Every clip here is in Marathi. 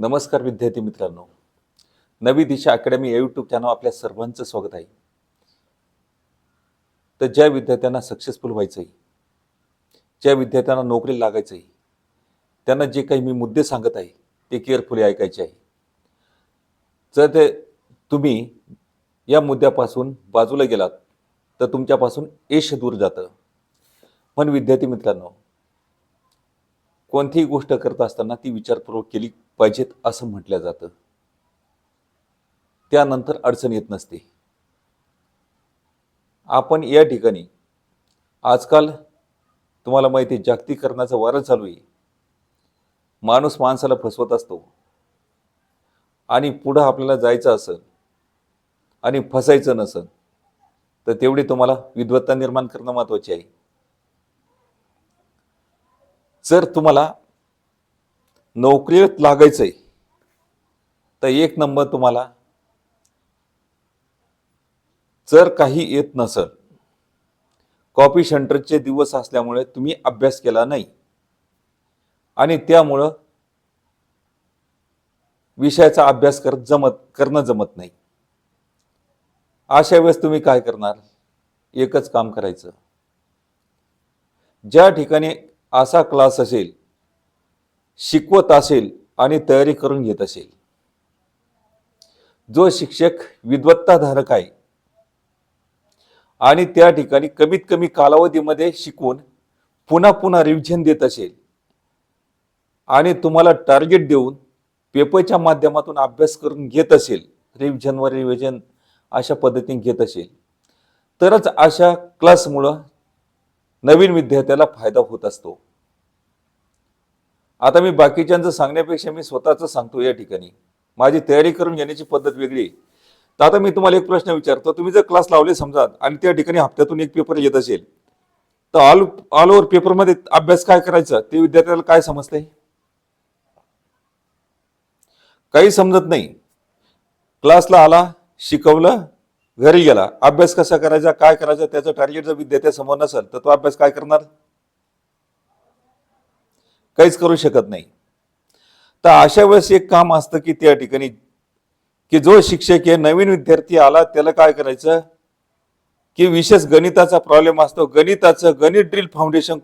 नमस्कार विद्यार्थी मित्रांनो. नवी दिशा अकॅडमी या यूट्यूब चॅनल आपल्या सर्वांचं स्वागत आहे. तर ज्या विद्यार्थ्यांना सक्सेसफुल व्हायचं आहे ज्या विद्यार्थ्यांना नोकरी लागायचं आहे त्यांना जे काही मी मुद्दे सांगत आहे ते केअरफुली ऐकायचे आहे. जर ते तुम्ही या मुद्द्यापासून बाजूला गेलात तर तुमच्यापासून यश दूर जातं. पण विद्यार्थी मित्रांनो कोणतीही गोष्ट करत असताना ती विचारपूर्वक केली पाहिजेत असं म्हटलं जातं. त्यानंतर अडचण येत नसते. आपण या ठिकाणी आजकाल तुम्हाला माहिती आहे जागतिकीकरणाचं वारं चालू आहे. माणूस माणसाला फसवत असतो. आणि पुढं आपल्याला जायचं असेल आणि फसायचं नसेल तर तेवढी तुम्हाला विद्वत्ता निर्माण करणं महत्त्वाचे आहे. जर तुम्हाला नोकरीत लागायचं आहे तर एक नंबर तुम्हाला जर काही येत नसल कॉपी सेंटरचे दिवस असल्यामुळे तुम्ही अभ्यास केला नाही. आणि त्यामुळं विषयाचा अभ्यास करत जमत करणं जमत नाही. अशा वेळेस तुम्ही काय करणार? एकच काम करायचं. ज्या ठिकाणी असा क्लास असेल शिकवत असेल आणि तयारी करून घेत असेल. जो शिक्षक विद्वत्ताधारक आहे आणि त्या ठिकाणी कमीत कमी कालावधीमध्ये शिकवून पुन्हा पुन्हा रिव्हिजन देत असेल आणि तुम्हाला टार्गेट देऊन पेपरच्या माध्यमातून अभ्यास करून घेत असेल रिव्हिजनवर रिव्हिजन अशा पद्धतीने घेत असेल तरच अशा क्लासमुळं नवीन विद्यार्थ्याला फायदा होत असतो. आता मी बाकीच्यांचं सांगण्यापेक्षा मी स्वतःचं सांगतो या ठिकाणी. माझी तयारी करून घेण्याची पद्धत वेगळी आहे. तर आता मी तुम्हाला एक प्रश्न विचारतो. तुम्ही जर क्लास लावले समजा आणि त्या ठिकाणी हप्त्यातून एक पेपर येत असेल तर ऑल ऑल ओव्हर पेपरमध्ये अभ्यास काय करायचा? ते विद्यार्थ्याला काय समजतंय? काही समजत नाही. क्लासला आला शिकवलं घरी गेला. अभ्यास कसा करायचा काय करायचा त्याचं टार्गेट जर विद्यार्थ्यासमोर नसेल तर तो अभ्यास काय करणार? काहीच करू शकत नाही. तर अशा वेळेस एक काम असतं की त्या ठिकाणी की जो शिक्षक आहे नवीन विद्यार्थी आला त्याला काय करायचं? की विशेष गणिताचा प्रॉब्लेम असतो. गणिताचं गणित ड्रिल फाउंडेशन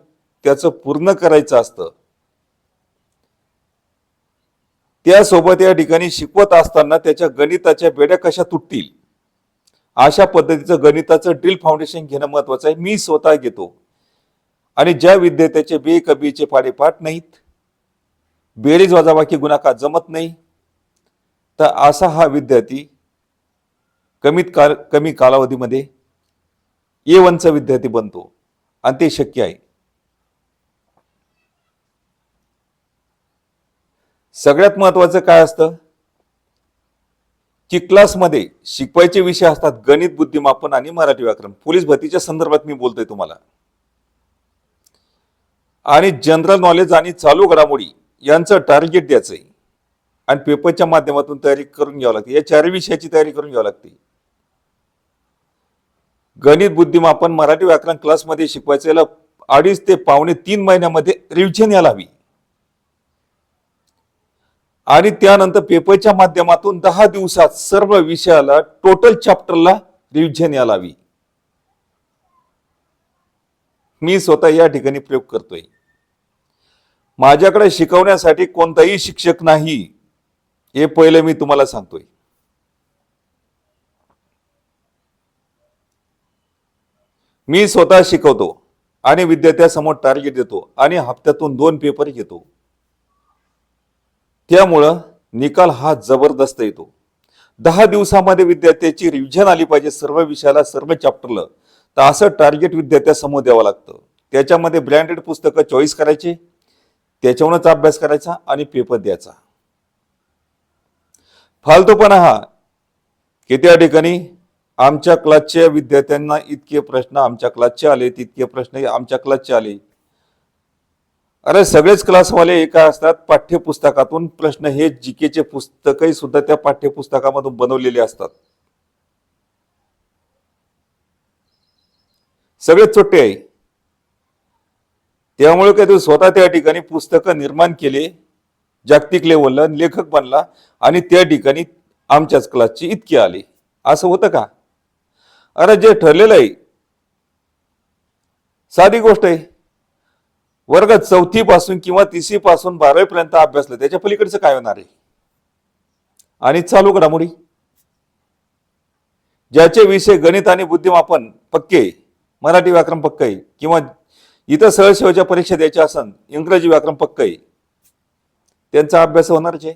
त्याचं पूर्ण करायचं असतं. त्यासोबत या ठिकाणी शिकवत असताना त्याच्या गणिताच्या बेड्या कशा तुटतील? अशा पद्धतीचं गणिताचं ड्रिल फाउंडेशन घेणं महत्वाचं आहे. मी स्वतः घेतो. आणि ज्या विद्यार्थ्याचे बे कबीचे पाडेपाठ नाहीत बेरीज वजाबाकी गुणाकार जमत नाही तर असा हा विद्यार्थी कमीत काल कमी कालावधीमध्ये ए वनचा विद्यार्थी बनतो. आणि ते शक्य आहे. सगळ्यात महत्वाचं काय असतं? की क्लासमध्ये शिकवायचे विषय असतात गणित बुद्धिमापन आणि मराठी व्याकरण. पोलीस भरतीच्या संदर्भात मी बोलतोय तुम्हाला. आणि जनरल नॉलेज आणि चालू घडामोडी यांचं टार्गेट द्यायचंय. आणि पेपरच्या माध्यमातून तयारी करून घ्यावं लागते. या चारही विषयाची तयारी करून घ्यावी लागते. गणित बुद्धिमापन मराठी व्याकरण क्लासमध्ये शिकवायचं याला अडीच ते पावणे तीन महिन्यामध्ये रिव्हिजन यायला हवी. आणि त्यानंतर पेपरच्या माध्यमातून दहा दिवसात सर्व विषयाला टोटल चॅप्टरला रिव्हिजन यायला हवी. मी स्वतः या ठिकाणी प्रयोग करतोय. माझ्याकडे शिकवण्यासाठी कोणताही शिक्षक नाही हे पहिले मी तुम्हाला सांगतोय. मी स्वतः शिकवतो आणि विद्यार्थ्यासमोर टार्गेट देतो आणि हप्त्यातून दोन पेपर घेतो. त्यामुळं निकाल हा जबरदस्त येतो. दहा दिवसामध्ये विद्यार्थ्याची रिव्हिजन आली पाहिजे सर्व विषयाला सर्व चॅप्टरला तर असं टार्गेट विद्यार्थ्यासमोर द्यावं लागतं. त्याच्यामध्ये ब्रँडेड पुस्तकं चॉईस करायची त्याच्यावरच अभ्यास करायचा आणि पेपर द्यायचा. फालतूपणा हा की त्या ठिकाणी? आमच्या क्लासच्या विद्यार्थ्यांना इतके प्रश्न आमच्या क्लासचे आले तितके प्रश्न आमच्या क्लासचे आले. अरे सगळेच क्लासवाले एका असतात पाठ्यपुस्तकातून प्रश्न हे जीकेचे पुस्तकही सुद्धा त्या पाठ्यपुस्तकामधून बनवलेले असतात. सगळेच चोट्टे आहे. त्यामुळे काय तो स्वतः त्या ठिकाणी पुस्तकं निर्माण केले जागतिक लेवलला लेखक बनला आणि त्या ठिकाणी आमच्याच क्लासची इतकी आली. असं होतं का? अरे जे ठरलेलं आहे साधी गोष्ट आहे. वर्ग चौथी पासून किंवा तिसरी पासून बारावी पर्यंत अभ्यासलं त्याच्या पलीकडचं काय होणार आहे? आणि चालू घडामोडी ज्याचे विषय गणित आणि बुद्धिमापन पक्के मराठी व्याकरण पक्क आहे किंवा इथं सहसेवेच्या परीक्षा द्यायच्या असन इंग्रजी व्याकरण पक्क आहे. त्यांचा अभ्यास होणारच आहे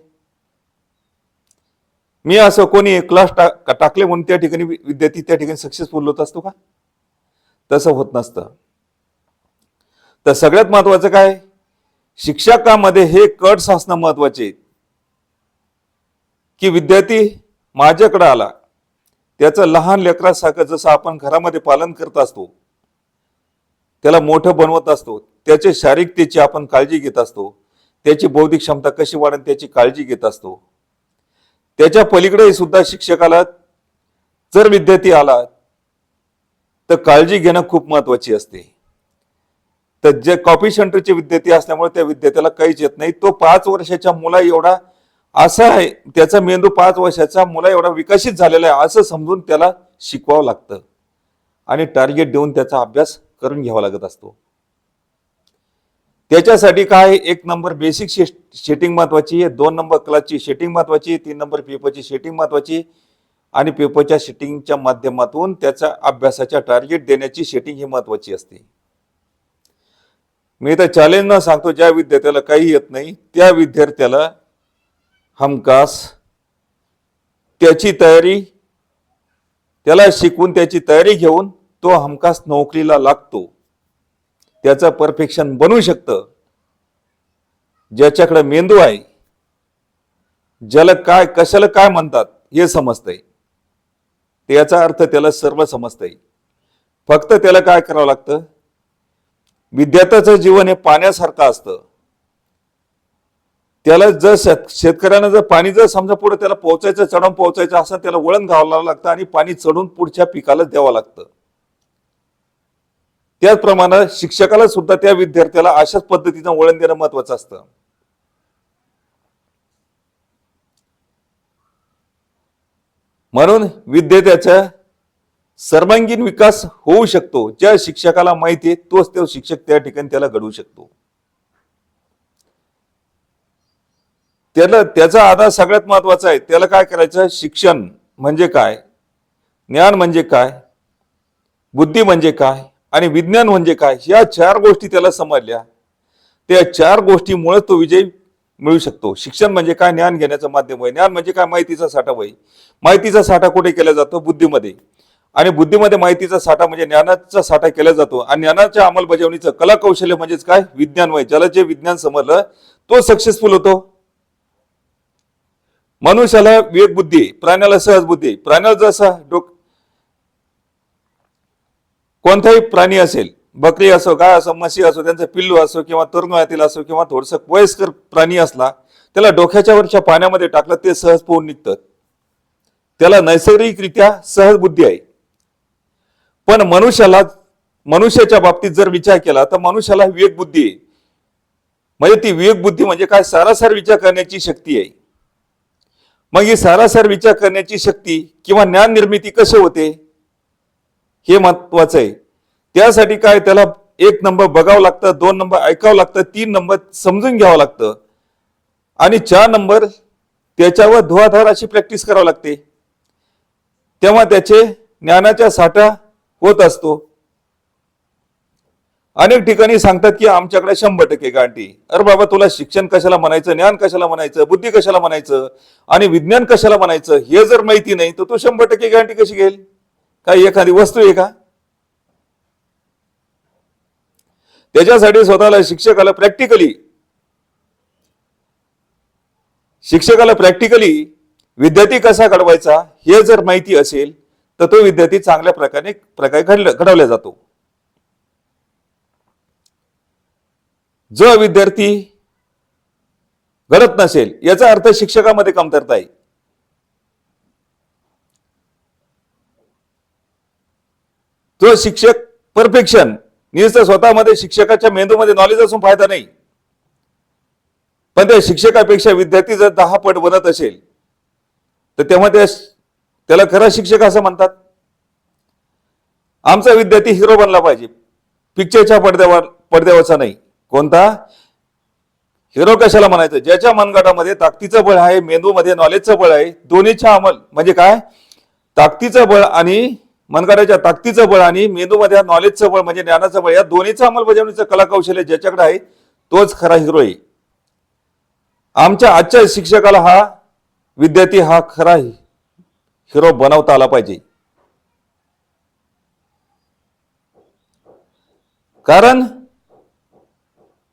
मी असं कोणी क्लास टाक टाकले म्हणून त्या ठिकाणी विद्यार्थी त्या ठिकाणी सक्सेसफुल होत असतो का? तसं होत नसतं. तर सगळ्यात महत्वाचं काय? शिक्षकामध्ये हे कट्स असणं महत्त्वाचे आहे. की विद्यार्थी माझ्याकडे आला त्याचं लहान लेकरासारखं जसं आपण घरामध्ये पालन करत असतो त्याला मोठं बनवत असतो. त्याचे शारीरिकतेची आपण काळजी घेत असतो. त्याची बौद्धिक क्षमता कशी वाढेल त्याची काळजी घेत असतो. त्याच्या पलीकडे सुद्धा शिक्षकाला जर विद्यार्थी आला तर काळजी घेणं खूप महत्वाची असते. तर जे कॉपी सेंटरचे विद्यार्थी असल्यामुळे त्या विद्यार्थ्याला काहीच येत नाही. तो पाच वर्षाच्या मुला एवढा असा आहे त्याचा मेंदू पाच वर्षाचा मुला एवढा विकसित झालेला आहे असं समजून त्याला शिकवावं लागतं. आणि टार्गेट देऊन त्याचा अभ्यास करून घ्यावा लागत असतो. त्याच्यासाठी काय एक नंबर बेसिक शेटिंग महत्वाची आहे दोन नंबर क्लासची शेटिंग महत्वाची तीन नंबर पेपरची शेटिंग महत्वाची आणि पेपरच्या शेटिंगच्या माध्यमातून त्याचा अभ्यासाच्या टार्गेट देण्याची शेटिंग ही महत्वाची असते. मी तर चॅलेंज न सांगतो ज्या विद्यार्थ्याला काही येत नाही त्या विद्यार्थ्याला हमखास त्याची तयारी त्याला शिकवून त्याची तयारी घेऊन तो हमखास नोकरीला लागतो. त्याचं परफेक्शन बनू शकतं. ज्याच्याकडे मेंदू आहे ज्याला काय कशाला काय म्हणतात हे समजतंय. त्याचा अर्थ त्याला सर्व समजतंय. फक्त त्याला काय करावं लागतं? विद्यार्थ्याचं जीवन हे पाण्यासारखं असतं. त्याला जर शेत शेतकऱ्यांना जर पाणी जर समजा पुढे त्याला पोहोचायचं चढून पोहोचायचं असं त्याला वळण घालावं लागतं आणि पाणी चढून पुढच्या पिकाला द्यावं लागतं. त्याचप्रमाणे शिक्षकाला सुद्धा त्या विद्यार्थ्याला अशाच पद्धतीनं वळण देणं महत्वाचं असतं. म्हणून विद्यार्थ्याचा सर्वांगीण विकास होऊ शकतो. ज्या शिक्षकाला माहिती आहे तोच तो शिक्षक त्या ठिकाणी त्याला घडवू शकतो. त्याला त्याचा आधार सगळ्यात महत्त्वाचा आहे. त्याला काय करायचं? शिक्षण म्हणजे काय? ज्ञान म्हणजे काय? बुद्धी म्हणजे काय? आणि विज्ञान म्हणजे काय? या चार गोष्टी त्याला समजल्या. त्या चार गोष्टीमुळे तो विजय मिळू शकतो. शिक्षण म्हणजे काय? ज्ञान घेण्याचं माध्यम आहे ज्ञान म्हणजे काय? माहितीचा साठा होय. माहितीचा साठा कुठे केला जातो? बुद्धीमध्ये. आणि बुद्धीमध्ये माहितीचा साठा म्हणजे ज्ञानाचा साठा केला जातो. आणि ज्ञानाच्या अंमलबजावणीचं कला कौशल्य म्हणजेच काय? विज्ञान वय ज्याला जे विज्ञान समजलं तो सक्सेसफुल होतो. मनुष्याला विवेक बुद्धी प्राण्याला सहज बुद्धी. आहे. प्राण्याला जसा डोक कोणताही प्राणी असेल बकरी असो गाय असो म्हशी असो त्यांचं पिल्लू असो किंवा तरुणातील असो किंवा थोडस वयस्कर प्राणी असला त्याला डोक्याच्या वरच्या पाण्यामध्ये टाकलं ते सहज पोहून निघतं त्याला नैसर्गिकरित्या सहज बुद्धी आहे. पण मनुष्याला मनुष्याच्या बाबतीत जर विचार केला तर मनुष्याला विवेक बुद्धी आहे. म्हणजे ती विवेक बुद्धी म्हणजे काय? सारासार विचार करण्याची शक्ती आहे. मग ही सारासार विचार करण्याची शक्ती किंवा ज्ञान निर्मिती कशी होते? हे महत्वाचं आहे. त्यासाठी काय त्याला एक नंबर बघावं लागतं दोन नंबर ऐकावं लागतं तीन नंबर समजून घ्यावं लागतं. आणि चार नंबर त्याच्यावर धुवाधार अशी प्रॅक्टिस करावी लागते. तेव्हा त्याचे ज्ञानाचा साठा होत असतो. अनेक ठिकाणी सांगतात की आमच्याकडे शंभर टक्के गांठी अरे बाबा तुला शिक्षण कशाला म्हणायचं ज्ञान कशाला म्हणायचं बुद्धी कशाला म्हणायचं आणि विज्ञान कशाला म्हणायचं हे जर माहिती नाही तर तो शंभर टक्के गांठी कशी घेईल? काही एखादी वस्तू आहे का? त्याच्यासाठी स्वतःला शिक्षकाला प्रॅक्टिकली शिक्षकाला प्रॅक्टिकली विद्यार्थी कसा घडवायचा हे जर माहिती असेल तर तो विद्यार्थी चांगल्या प्रकारे प्रकारे घडला घडवला जातो. जो विद्यार्थी घडत नसेल याचा अर्थ शिक्षकामध्ये कमतरता आहे. तो शिक्षक परफेक्शन नुसतं स्वतःमध्ये शिक्षकाच्या मेंदूमध्ये नॉलेज असून फायदा नाही. पण त्या शिक्षकापेक्षा विद्यार्थी जर दहा पट बनत असेल तर तेव्हा त्या त्याला खरा शिक्षक असं म्हणतात. आमचा विद्यार्थी हिरो बनला पाहिजे. पिक्चरच्या पडद्यावर पडद्यावरचा नाही. कोणता? हिरो कशाला म्हणायचं? ज्याच्या मनगटामध्ये ताकदीचं बळ आहे मेंदूमध्ये नॉलेजचं बळ आहे दोन्हीच्या अंमल म्हणजे काय? ताकदीचं बळ आणि मनगटाच्या ताकदीचं बळ आणि मेंदूमध्ये नॉलेजचं बळ म्हणजे ज्ञानाचं बळ या दोन्हीचं अंमलबजावणीचं कलाकौशल्य ज्याच्याकडे आहे तोच खरा हिरो आहे. आमच्या आजच्या शिक्षकाला हा विद्यार्थी हा खरा हिरो बनवता आला पाहिजे. कारण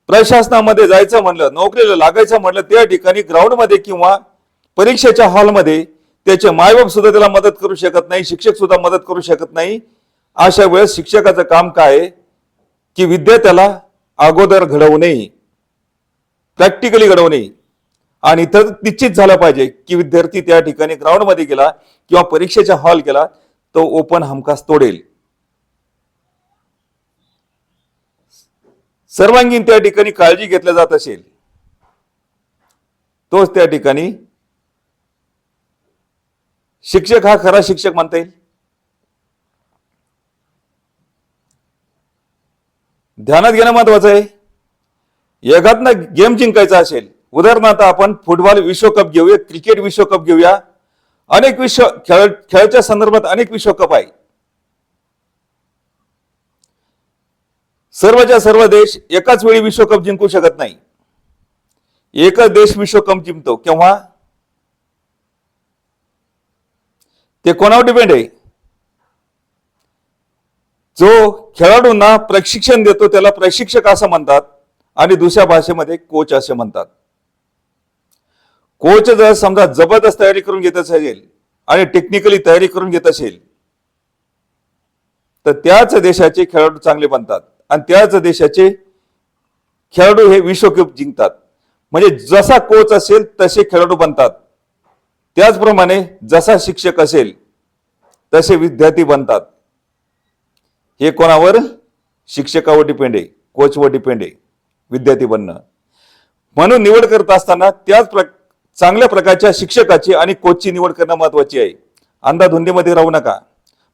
प्रशासनामध्ये जायचं म्हणलं नोकरीला लागायचं म्हणलं त्या ठिकाणी ग्राउंडमध्ये किंवा परीक्षेच्या हॉलमध्ये त्याचे मायबाप सुद्धा त्याला मदत करू शकत नाही शिक्षक सुद्धा मदत करू शकत नाही. अशा वेळेस शिक्षकाचं काम काय? आहे की विद्यार्थ्याला अगोदर घडवणे प्रॅक्टिकली घडवणे आणि तर निश्चित झालं पाहिजे की विद्यार्थी त्या ठिकाणी ग्राउंडमध्ये गेला किंवा परीक्षेच्या हॉल गेला तो ओपन हमखास तोडेल. सर्वांगीण त्या ठिकाणी काळजी घेतल्या जात असेल. तोच त्या ठिकाणी शिक्षक हा खरा शिक्षक म्हणता येईल. ध्यानात घेणं महत्वाचं आहे. एखादनं गेम जिंकायचा असेल उदाहरणार्थ आपण फुटबॉल विश्वकप घेऊया क्रिकेट विश्वकप घेऊया अनेक विश्व खेळ खेळाच्या संदर्भात अनेक विश्वकप आहे. सर्वच्या सर्व देश एकाच वेळी विश्वकप जिंकू शकत नाही. एकच देश विश्वकप जिंकतो केव्हा? ते कोणावर डिपेंड आहे? जो खेळाडूंना प्रशिक्षण देतो त्याला प्रशिक्षक असं म्हणतात आणि दुसऱ्या भाषेमध्ये कोच असे म्हणतात. कोच जर समजा जबरदस्त तयारी करून घेत असेल आणि टेक्निकली तयारी करून घेत असेल तर त्याच देशाचे खेळाडू चांगले बनतात आणि त्याच देशाचे खेळाडू हे विश्वकप जिंकतात. म्हणजे जसा कोच असेल तसे खेळाडू बनतात. त्याचप्रमाणे जसा शिक्षक असेल तसे विद्यार्थी बनतात. हे कोणावर? शिक्षकावर डिपेंड आहे. कोचवर डिपेंड आहे. विद्यार्थी बनणं. म्हणून निवड करत असताना त्याच प्र चांगल्या प्रकारच्या शिक्षकाची आणि कोचची निवड करणं महत्वाची आहे. अंधाधुंदीमध्ये राहू नका.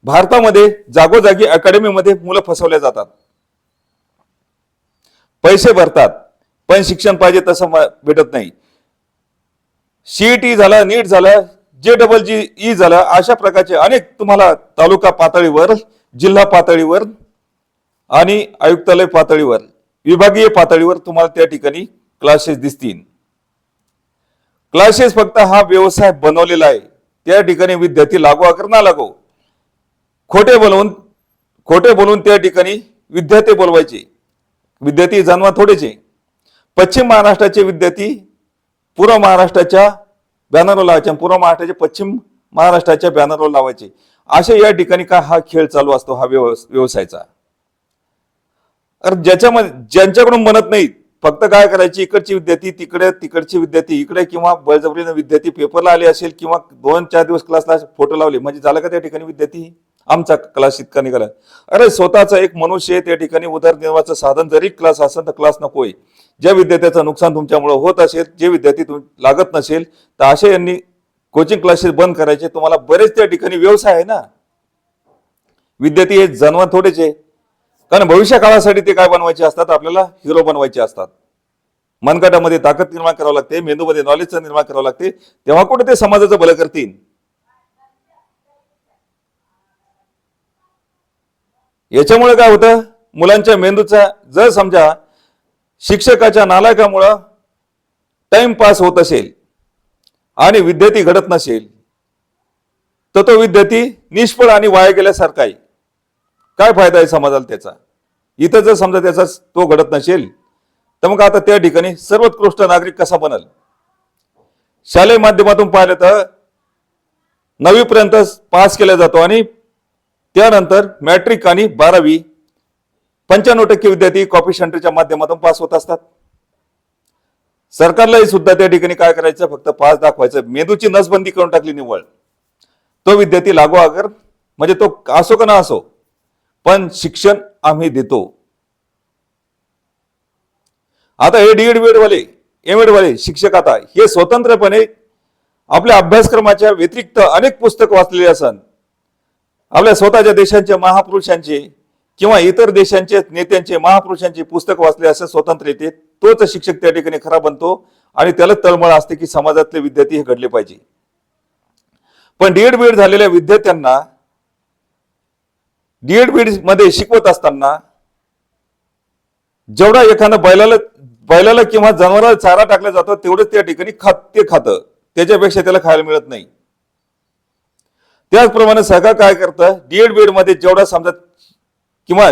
भारतामध्ये जागोजागी अकॅडमीमध्ये मुलं फसवल्या जातात. पैसे भरतात पण शिक्षण पाहिजे तसं भेटत नाही. सीईटी झाला नीट झालं जे डबल जी ई झालं अशा प्रकारचे अनेक तुम्हाला तालुका पातळीवर जिल्हा पातळीवर आणि आयुक्तालय पातळीवर विभागीय पातळीवर तुम्हाला त्या ठिकाणी क्लासेस दिसतील. क्लासेस फक्त हा व्यवसाय बनवलेला आहे. त्या ठिकाणी विद्यार्थी लागू अकर ना लागो. खोटे बोलवून खोटे बोलून त्या ठिकाणी विद्यार्थी बोलवायचे. विद्यार्थी जाणवा थोडेचे पश्चिम महाराष्ट्राचे विद्यार्थी पूर्व महाराष्ट्राच्या बॅनरवर लावायचे पूर्व महाराष्ट्राचे पश्चिम महाराष्ट्राच्या बॅनरवर लावायचे. अशा या ठिकाणी का हा खेळ चालू असतो हा व्यवसायाचा? अरे ज्याच्यामध्ये ज्यांच्याकडून म्हणत नाहीत फक्त काय करायची इकडची विद्यार्थी तिकडे तिकडचे विद्यार्थी इकडे किंवा बळजबरीनं विद्यार्थी पेपरला आले असेल किंवा दोन चार दिवस क्लासला फोटो लावले म्हणजे झालं का त्या ठिकाणी विद्यार्थी? आमचा क्लास इतका निघाला. अरे स्वतःचा एक मनुष्य त्या ठिकाणी उदरनिर्वाहाचं साधन जरी क्लास असेल तर क्लास नकोय. ज्या विद्यार्थ्याचं नुकसान तुमच्यामुळे होत असेल जे विद्यार्थी तुम लागत नसेल तर असे यांनी कोचिंग क्लासेस बंद करायचे. तुम्हाला बरेच त्या ठिकाणी व्यवसाय आहे ना. विद्यार्थी हे जन्म थोडेच आहे. कारण भविष्य काळासाठी ते काय बनवायचे असतात? आपल्याला हिरो बनवायचे असतात. मनगटामध्ये ताकद निर्माण करावं लागते मेंदूमध्ये नॉलेजचं निर्माण करावं लागते. तेव्हा कुठे ते समाजाचं भलं करतील? याच्यामुळे काय होतं? मुलांच्या मेंदूचा जर समजा शिक्षकाच्या नालायकामुळं टाइमपास होत असेल आणि विद्यार्थी घडत नसेल तर तो विद्यार्थी निष्फळ आणि वाया गेल्यासारखा आहे. काय फायदा आहे समाजाला त्याचा? इथं जर समजा त्याचा तो घडत नसेल तर मग आता त्या ठिकाणी सर्वोत्कृष्ट नागरिक कसा बनल? शालेय माध्यमातून पाहिलं तर नवीपर्यंत पास केला जातो आणि त्यानंतर मॅट्रिक आणि बारावी पंच्याण्णव टक्के विद्यार्थी कॉपी सेंटरच्या माध्यमातून पास होत असतात. सरकारलाही सुद्धा त्या ठिकाणी काय करायचं? फक्त पास दाखवायचं. मेंदूची नसबंदी करून टाकली निव्वळ. तो विद्यार्थी लागू अगर म्हणजे तो असो का ना असो पण शिक्षण आम्ही देतो. आता हे डीएड बीएड वाले एम वाले शिक्षक आता हे स्वतंत्रपणे आपल्या अभ्यासक्रमाच्या व्यतिरिक्त अनेक पुस्तक वाचलेले असतात आपल्या स्वतःच्या देशांच्या महापुरुषांचे किंवा इतर देशांचे नेत्यांचे महापुरुषांचे पुस्तक वाचले असं स्वतंत्र येते तोच शिक्षक त्या ठिकाणी खरा बनतो आणि त्याला तळमळ असते की समाजातले विद्यार्थी हे घडले पाहिजे. पण डीएड बीएड झालेल्या विद्यार्थ्यांना डीएड बीएडमध्ये शिकवत असताना जेवढा एखादं बैलाला बैलाला किंवा जनावराला चारा टाकला जातो तेवढंच त्या ठिकाणी खात ते खातं. त्याच्यापेक्षा त्याला खायला मिळत नाही. त्याचप्रमाणे सरकार काय करतं? डीएड बीएडमध्ये जेवढा समजा किंवा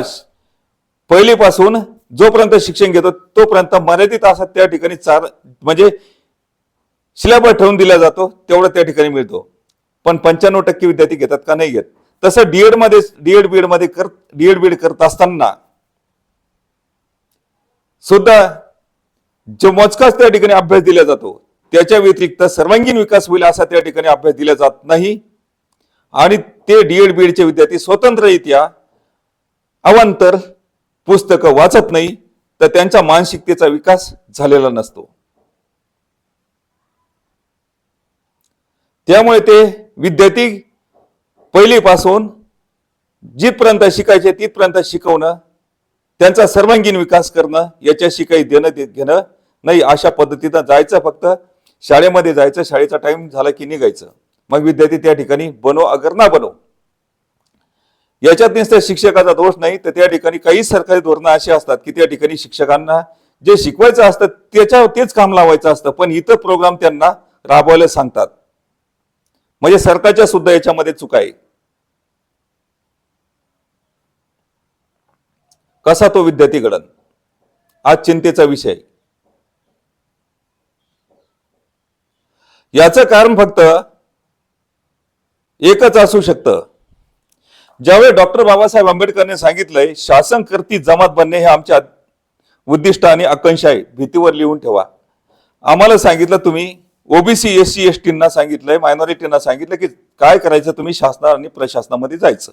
पहिलीपासून जोपर्यंत शिक्षण घेतो तोपर्यंत मर्यादित असा त्या ठिकाणी चार म्हणजे सिलेबस ठेवून दिला जातो तेवढा त्या ठिकाणी मिळतो. पण पंच्याण्णव टक्के विद्यार्थी घेतात का नाही घेत? तसं डीएडमध्ये डीएड बीएडमध्ये कर डीएड बीएड करत असताना सुद्धा जो मोजकाच त्या ठिकाणी अभ्यास दिला जातो त्याच्या व्यतिरिक्त सर्वांगीण विकास होईल असा त्या ठिकाणी अभ्यास दिला जात नाही. आणि ते डीएड बीएडचे विद्यार्थी स्वतंत्ररित्या अवांतर पुस्तकं वाचत नाही तर त्यांच्या मानसिकतेचा विकास झालेला नसतो. त्यामुळे ते विद्यार्थी पहिलीपासून जिथपर्यंत शिकायचे तिथपर्यंत शिकवणं त्यांचा सर्वांगीण विकास करणं याच्याशी काही देणं घेणं नाही अशा पद्धतीनं जायचं फक्त शाळेमध्ये जायचं शाळेचा टाइम झाला की निघायचं. मग विद्यार्थी त्या ठिकाणी बनो अगर ना बनो. याच्यात नुसत्या शिक्षकाचा दोष नाही तर त्या ठिकाणी काही सरकारी धोरणं अशी असतात की त्या ठिकाणी शिक्षकांना जे शिकवायचं असतं त्याच्यावर तेच काम लावायचं असतं पण इतर प्रोग्राम त्यांना राबवायला सांगतात. म्हणजे सरकारच्या सुद्धा याच्यामध्ये चुका आहे. कसा तो विद्यार्थी घडन आज चिंतेचा विषय. याचं कारण फक्त एकच असू शकतं. ज्यावेळी डॉक्टर बाबासाहेब आंबेडकरने सांगितलंय शासन करती जमात बनणे हे आमच्या उद्दिष्ट आणि आकांक्षा आहे. भीतीवर लिहून ठेवा. आम्हाला सांगितलं तुम्ही ओबीसी एस सी एस टींना सांगितलंय मायनॉरिटींना सांगितलं की काय करायचं तुम्ही शासना आणि प्रशासनामध्ये जायचं.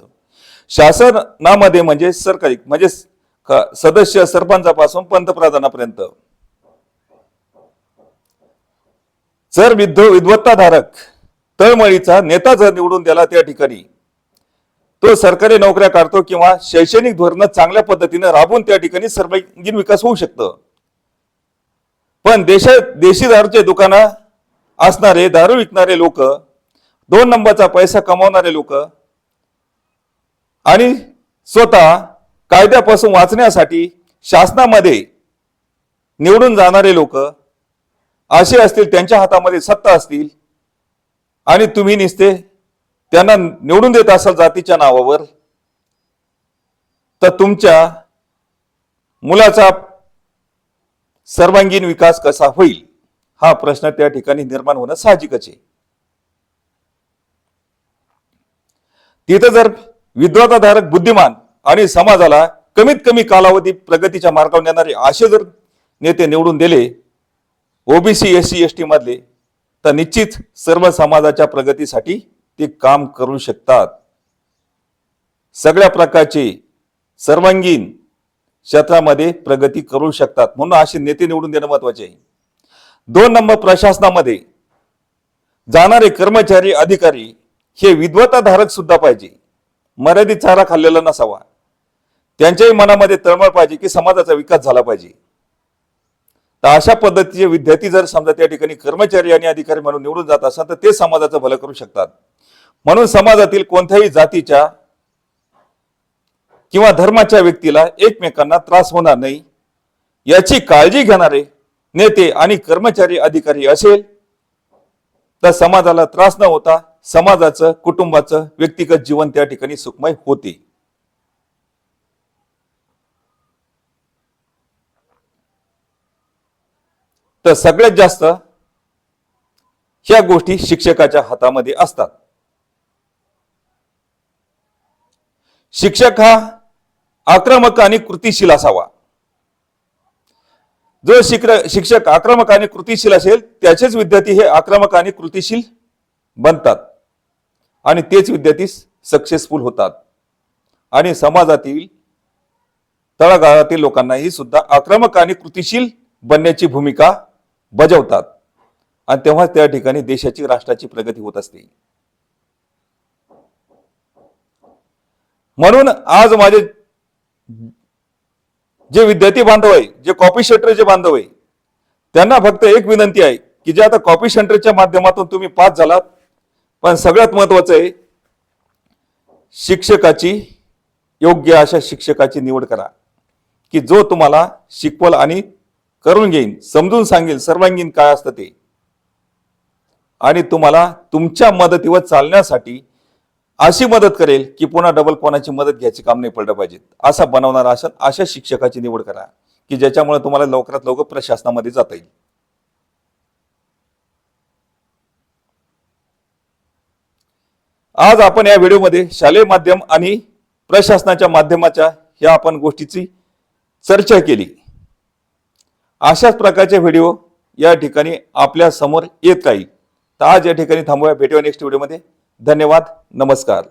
शासनामध्ये म्हणजे सरकारी म्हणजे सदस्य सरपंचापासून पंतप्रधानापर्यंत. जर विद्व विद्वत्ताधारक तळमळीचा नेता जर निवडून दिला त्या ठिकाणी तो सरकारी नोकऱ्या काढतो किंवा शैक्षणिक धोरणं चांगल्या पद्धतीने राबून त्या ठिकाणी सर्वांगीण विकास होऊ शकतं. पण देशात देशी दारूचे दुकानं असणारे दारू विकणारे लोक दोन नंबरचा पैसा कमावणारे लोक आणि स्वतः कायद्यापासून वाचण्यासाठी शासनामध्ये निवडून जाणारे लोक असे असतील त्यांच्या हातामध्ये सत्ता असतील आणि तुम्ही निसते त्यांना निवडून देत असाल जातीच्या नावावर तर तुमच्या मुलाचा सर्वांगीण विकास कसा होईल हा प्रश्न त्या ठिकाणी निर्माण होणं साहजिकच आहे. तिथं जर विद्वताधारक बुद्धिमान आणि समाजाला कमीत कमी कालावधी प्रगतीच्या मार्गावर नेणारे असे जर नेते निवडून दिले OBC S C S T मधले तर निश्चित सर्व समाजाच्या प्रगतीसाठी ते काम करू शकतात. सगळ्या प्रकारचे सर्वांगीण क्षेत्रामध्ये प्रगती करू शकतात. म्हणून असे नेते निवडून देणं महत्त्वाचे आहे. दोन नंबर प्रशासनामध्ये जाणारे कर्मचारी अधिकारी हे विद्वताधारक सुद्धा पाहिजे. मर्यादित चारा खाल्लेला नसावा. त्यांच्याही मनामध्ये तळमळ पाहिजे की समाजाचा विकास झाला पाहिजे. तर अशा पद्धतीचे विद्यार्थी जर समजा त्या ठिकाणी कर्मचारी आणि अधिकारी म्हणून निवडून जात असाल तर ते समाजाचं भलं करू शकतात. म्हणून समाजातील कोणत्याही जातीच्या किंवा धर्माच्या व्यक्तीला एकमेकांना त्रास होणार नाही. याची काळजी घेणारे नेते आणि कर्मचारी अधिकारी असेल तर समाजाला त्रास न होता समाजाचं कुटुंबाचं व्यक्तिगत जीवन त्या ठिकाणी सुखमय होते. तर सगळ्यात जास्त ह्या गोष्टी शिक्षकाच्या हातामध्ये असतात. शिक्षक हा आक्रमक आणि कृतिशील असावा. जो शिक्र- शिक्षक आक्रमक आणि कृतीशील असेल त्याचेच विद्यार्थी हे आक्रमक आणि कृतिशील बनतात. आणि तेच विद्यार्थी सक्सेसफुल होतात. आणि समाजातील तळागाळातील लोकांनाही सुद्धा आक्रमक आणि कृतिशील बनण्याची भूमिका बजावतात. आणि तेव्हाच त्या ठिकाणी देशाची राष्ट्राची प्रगती होत असते. म्हणून आज माझे जे विद्यार्थी बांधव आहे जे कॉपी सेंटरचे बांधव आहे त्यांना फक्त एक विनंती आहे की जे आता कॉपी सेंटरच्या माध्यमातून तुम्ही पास झालात पण सगळ्यात महत्वाचं आहे शिक्षकाची योग्य अशा शिक्षकाची निवड करा की जो तुम्हाला शिकवल आणि करून घेईन समजून सांगेल सर्वांगीण काय असतं ते. आणि तुम्हाला तुमच्या मदतीवर चालण्यासाठी अशी मदत करेल की पुन्हा डबल कोणाची मदत घ्यायची काम नाही पडलं पाहिजे. असा बनवणारा अशा अशा शिक्षकाची निवड करा की ज्याच्यामुळे तुम्हाला लवकरात लवकर प्रशासनामध्ये जाता येईल. आज आपण या व्हिडिओमध्ये शालेय माध्यम आणि प्रशासनाच्या माध्यमाच्या ह्या आपण गोष्टीची चर्चा केली. अशाच प्रकारचे व्हिडिओ या ठिकाणी आपल्यासमोर येत राहील. तर आज या ठिकाणी थांबूया. भेटूया नेक्स्ट व्हिडिओमध्ये धन्यवाद. नमस्कार.